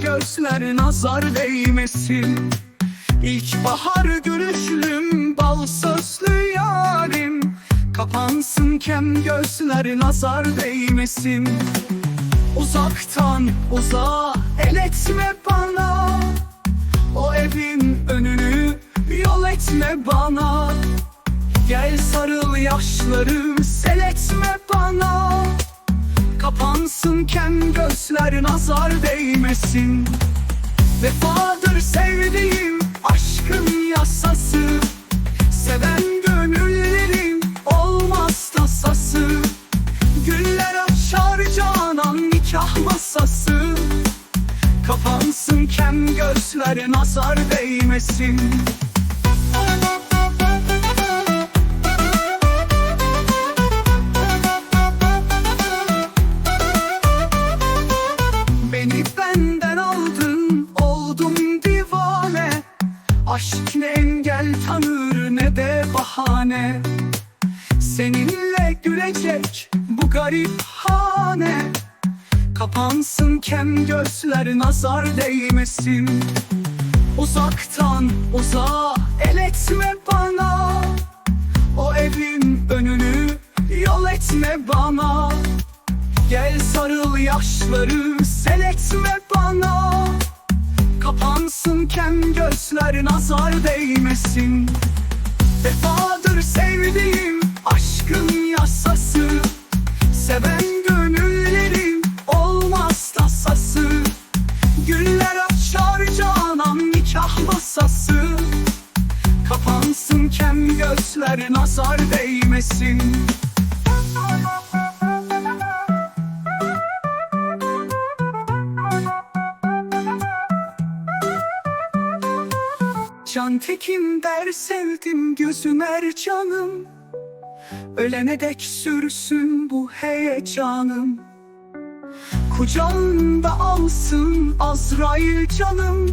gözler nazar değmesin. İlkbahar gülüşlüm bal sözlü yarim. Kapansın kem gözler nazar değmesin. Uzaktan uzağa el etme bana. O evin önünü yol etme bana. Gel sarıl yaşlarım sel etme bana Kapansın kem gözler nazar değmesin. Vefadır sevdiğim aşkın yasası. Seven gönüllerin olmaz tasası. Güller açar canan nikah masası. Kapansın kem gözler nazar değmesin Aşk ne engel tanır ne de bahane. Seninle gülecek bu garip hane. Kapansın kem gözler nazar değmesin. Uzaktan uzağa el etme bana. O evin önünü yol etme bana. Gel sarıl yaşları sel etme bana Kapansın kem gözler nazar değmesin. Vefadır sevdiğim aşkın yasası. Seven gönüllerin olmaz tasası. Güller açar canan nikah masası. Kapansın kem gözler nazar değmesin Can tekin der sevdim gözüm er canım. Ölene dek sürsün bu heyecanım. Kucağında alsın Azrail canım.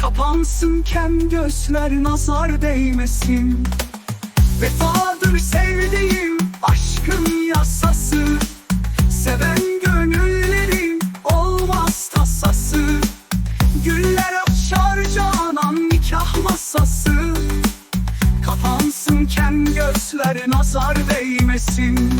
Kapansın kem gözler nazar değmesin. Vefadır sevdiğim Kapansın kem gözler nazar değmesin